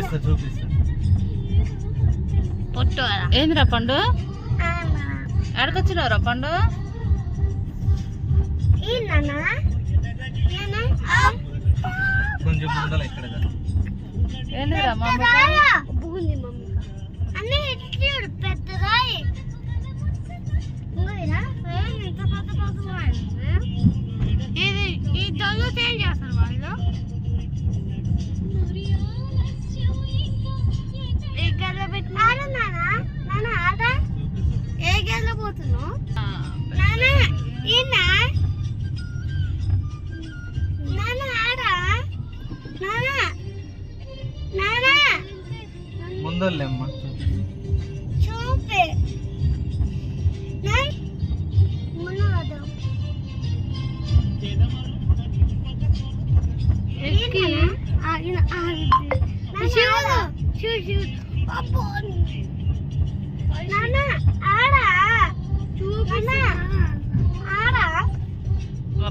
చూపిస్తా చూపిస్తా. పొట్టు ఏందిరా పండు? ఎడకొచ్చినవరా పండు? కొంచెం ముందల ఇక్కడ ఏందిరా. ఇది ఈ దొంగ చేస్తారు వాళ్ళు.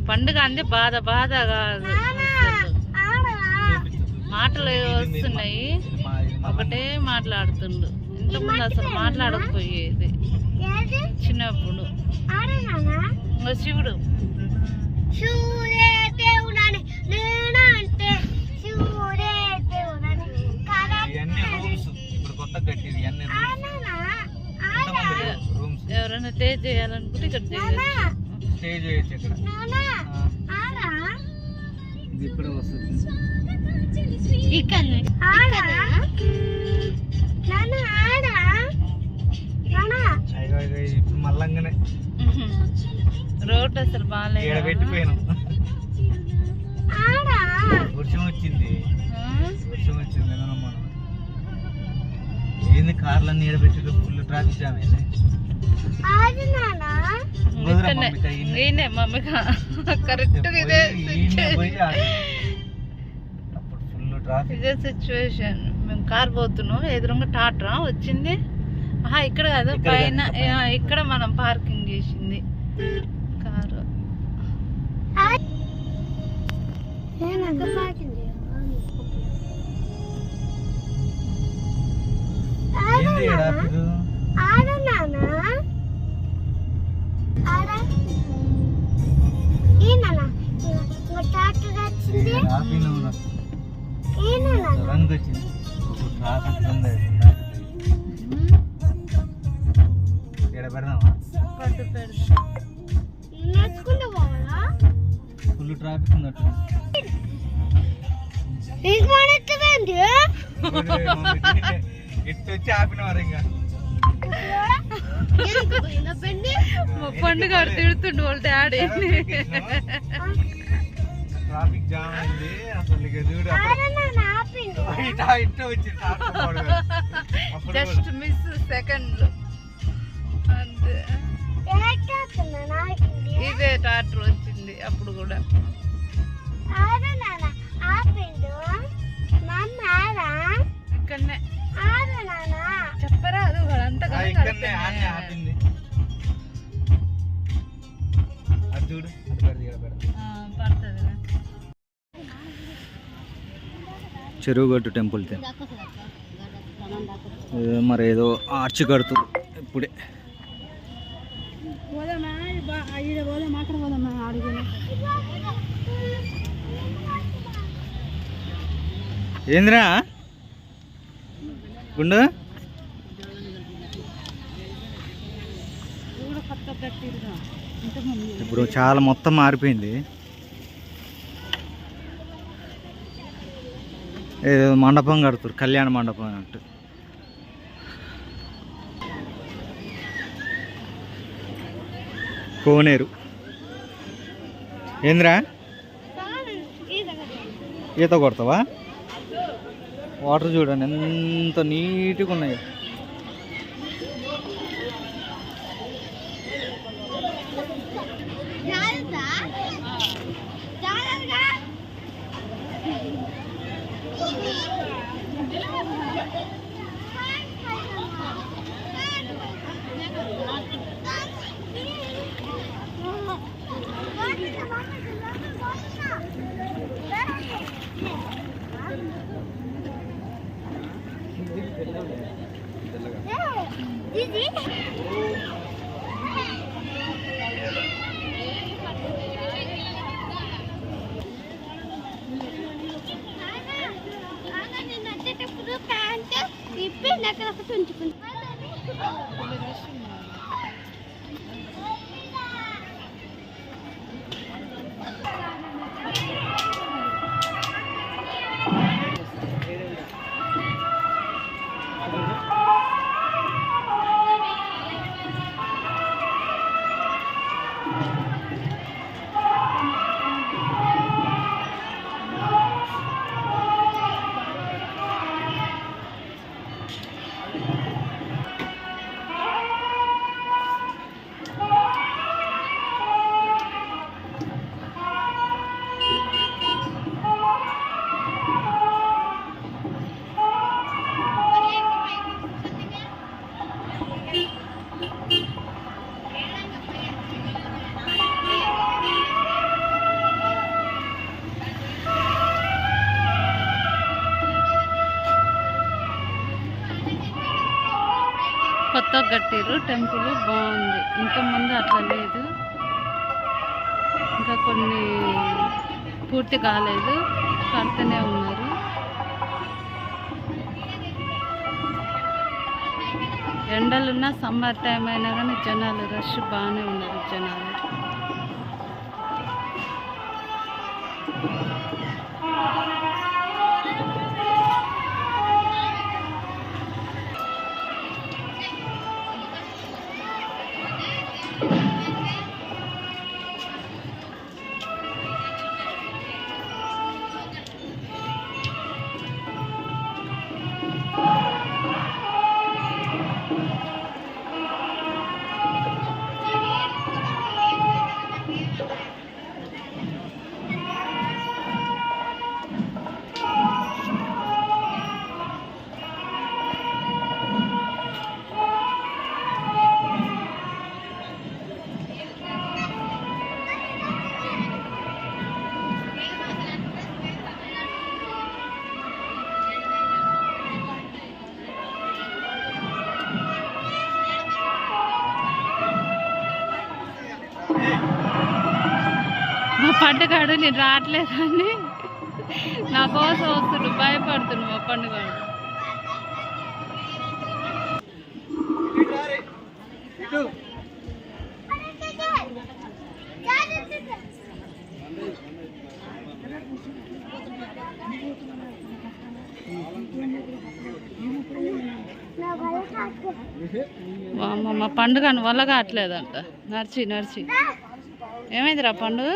పండుగ అంది బాధ బాధ కాదు మాటలు వస్తున్నాయి. ఒకటే మాట్లాడుతుండు. ఇంతకుముందు అసలు మాట్లాడకపోయేది. చిన్నప్పుడు. శివుడు. ఎవరైనా స్టే చేయాలనుకుంటే ఇక్కడ స్టే చేయొచ్చు ఇక్కడ. ఇది ఇక్కడ వస్తుంది. ఇక్కడ ఇప్పుడు మళ్ళంగానే రోడ్ అసలు బాగాలేదు పెట్టిపోయాను. వర్షం వచ్చింది. వర్షం వచ్చింది మనం ఏంది కార్లన్నీ ఈడ పెట్టి ఫుల్ ట్రాఫిక్ జామ్ ఈయన- కరెక్ట్ ఇదే సిచ్యువేషన్ మేము కార్ పోతున్నాం ఎదురుగా టాట్రా వచ్చింది. ఆహా ఇక్కడ కాదు పైన ఇక్కడ మనం పార్కింగ్ చేసింది. కారు. ఫుల్ ట్రాఫిక్ ఉన్నట్టు ఇటు వచ్చి ఆపిన ఇంకా పండుగ తిడుతుండు వాళ్ళ డాడీ ట్రాఫిక్ జామ్ అయింది అసలు ఇక అప్పుడు ఇట ఇట్ట వచ్చింది ట్రాఫిక్ పోవడం. అప్పుడు జస్ట్ మిస్ సెకండ్ అంతే ఇదే టాటర్ వచ్చింది అప్పుడు కూడా ఇక్కడనే చెప్పరా అది వాళ్ళంతా ఆ, కదా ఇక్కడనే ఆన్నే ఆపింది అది చూడు అది పెడదు చెరువుగట్టు టెంపుల్ మరి ఏదో ఆర్చి కడుతుంది ఇప్పుడే. ఏంద్రా ఏందిరా? గుండు? ఇప్పుడు చాలా మొత్తం మారిపోయింది. ఏదో మండపం కడుతురు కళ్యాణ మండపం అన్నట్టు కోనేరు. ఏంద్రా? ఈత కొడతావా? వాటర్ చూడండి ఎంత నీట్గా ఉన్నాయి. ప్యాంట్ ఇప్పి అక్కడ కొత్త కొత్తగా కట్టిర్రు టెంపుల్ బాగుంది. ఇంతకుముందు అట్లా లేదు. ఇంకా కొన్ని పూర్తి కాలేదు. కడుతూనే ఉన్నారు. ఎండలున్నా సమ్మర్ టైం అయినా కానీ జనాలు రష్ బాగానే ఉన్నారు జనాలు. మా పండుగాడు నేను రావట్లేదని నా కోసం వస్తుండు భయపడుతుండు మా పండుగాడు. మా పండుగను వల్ల కావట్లేదంట. నడిచి నడిచి. ఏమైందిరా పండుగ?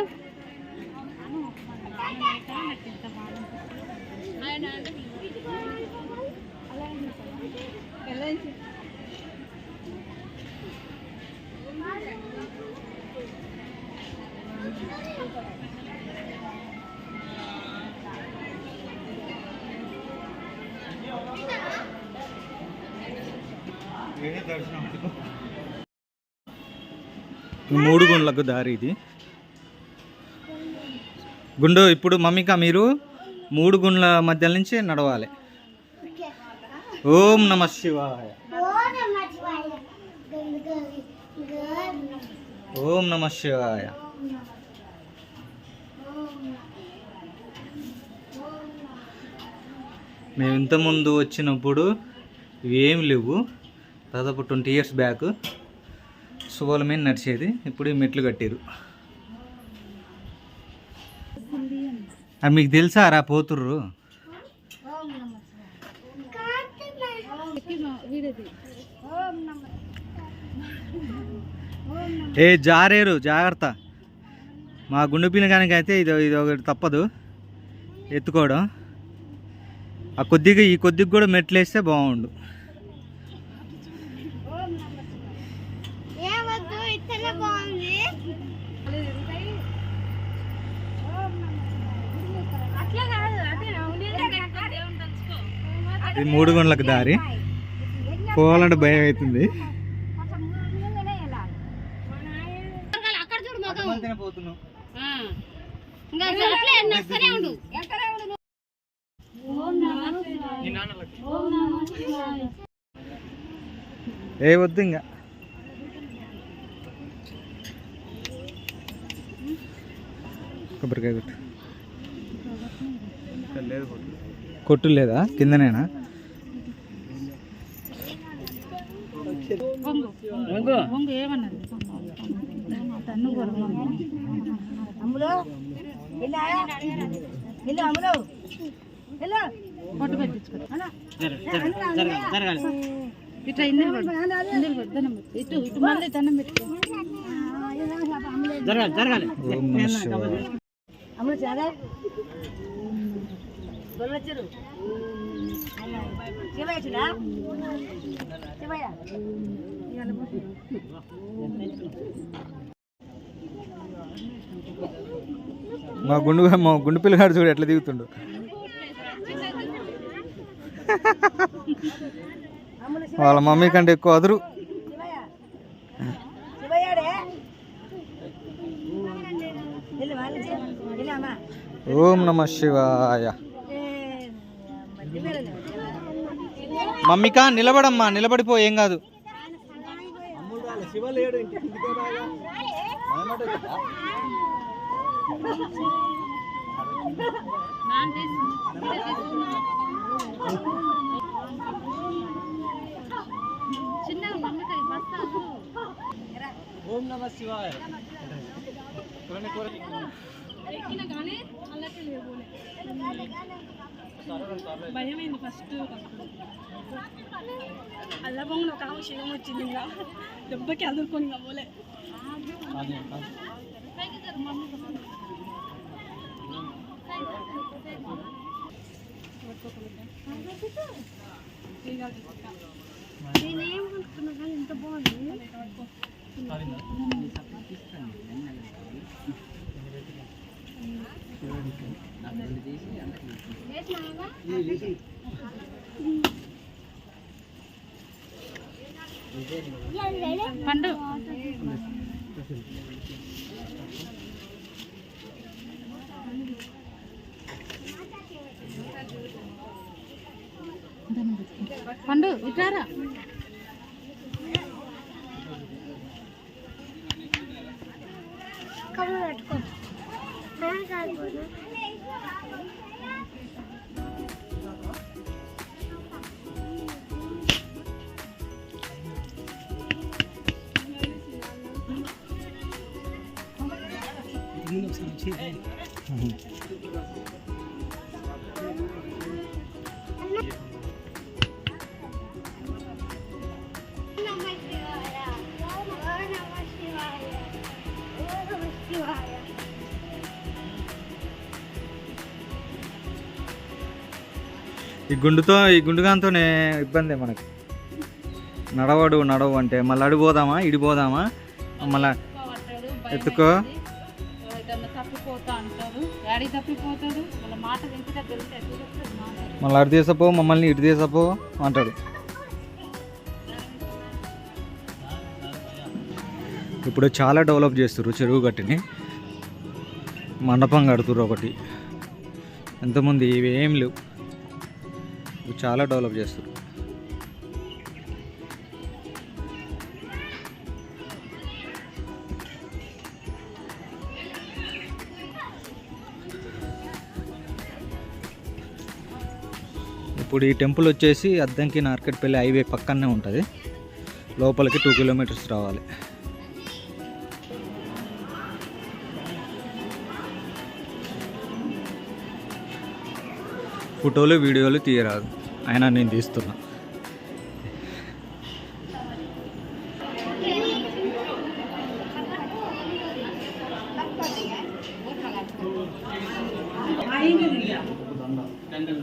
మూడు గుండ్లకు దారి ఇది. గుండు ఇప్పుడు మమ్మిక మీరు? మూడు గుండ్ల మధ్య నుంచి నడవాలి. ఓం నమ శివాయ. ఓం నమ శివాయ. మేము ఇంతకుముందు వచ్చినప్పుడు ఇవేం లేవు. దాదాపు ట్వంటీ ఇయర్స్ బ్యాక్. సువాల మీద నడిచేది. ఇప్పుడు మెట్లు కట్టారు అది మీకు తెలుసా రా పోతుర్రు? ఏ జారేరు జాగ్రత్త. మా గుండె పిల్లగానికి అయితే ఇది ఇది ఒకటి తప్పదు. ఎత్తుకోవడం. ఆ కొద్దిగా ఈ కొద్దిగా కూడా మెట్లు వేస్తే బాగుండు ఏమొద్దు ఇతనే బాగుంది అట్లా కాదు అదే ఇది మూడు గంటలకు దారి. పోవాలంటే భయం అవుతుంది. ఏ వద్దు ఇంకా. కొబ్బరికాయ కొట్టు. కొట్టు లేదా? కిందనేనా? బొంగు ఏమన్నది తన్ను పొట్టు పెట్టించుకో ఇట్లా ఇందులో పడు. ఇందులో ఇటు ఇటు మళ్ళీ పెట్టుకో మా గుండు మా గుండు పిల్లగాడు చూడు ఎట్లా దిగుతుండు. వాళ్ళ మమ్మీ కంటే ఎక్కువ అదురు. ఓం నమ శివాయ. మమ్మికా నిలబడమ్మా నిలబడిపో ఏం కాదు. శివ లేడు ఇంటి బస్తాలు ఓం నమ శివాయ. భయమైంది ఫస్ట్ అల్లా బొంగులు ఒక ఆమె శివం వచ్చింది ఇంకా. దెబ్బకి అదురుకొని కమ్మలే నేనేం కొనుక్కున్నా కానీ ఎంత బాగుంది. పండు. పండు ఇటారా ఈ గుండుతో ఈ గుండుగాంతోనే ఇబ్బంది మనకి. నడవడు నడవు అంటే మళ్ళీ అడిపోదామా ఇడిపోదామా మళ్ళా ఎత్తుకో డాడీ తప్పిపోతాడు వాళ్ళ మాట వింటే మళ్ళీ అటు తీసపో మమ్మల్ని ఇటు తీసపో అంటాడు. ఇప్పుడు చాలా డెవలప్ చేస్తారు చెరువు గట్టిని. మండపం కడుతుర్రు ఒకటి. ఎంతమంది ఇవి ఏం లేవు చాలా డెవలప్ చేస్తారు ఇప్పుడు ఈ టెంపుల్ వచ్చేసి అద్దంకి నార్కెట్పల్లి హైవే పక్కనే ఉంటుంది. లోపలికి టూ కిలోమీటర్స్ రావాలి. ఫోటోలు వీడియోలు తీయరాదు. అయినా నేను తీస్తున్నా. మీరు దండం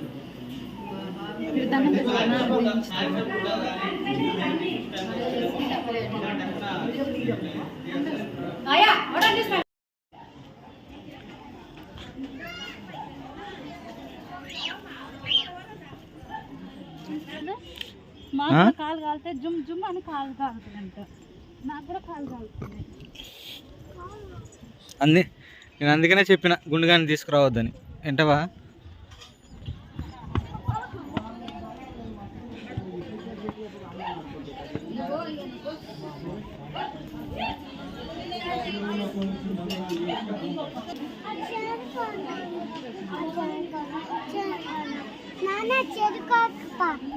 మాకు కాలు కాలితే జుమ్ జుమ్ అని కాలు కాలుతుందంట. నాకు కూడా కాలు కాలుతుంది. అంది నేను అందుకనే చెప్పిన గుండుగాని తీసుకురావద్దని. ఎంటవా Papa.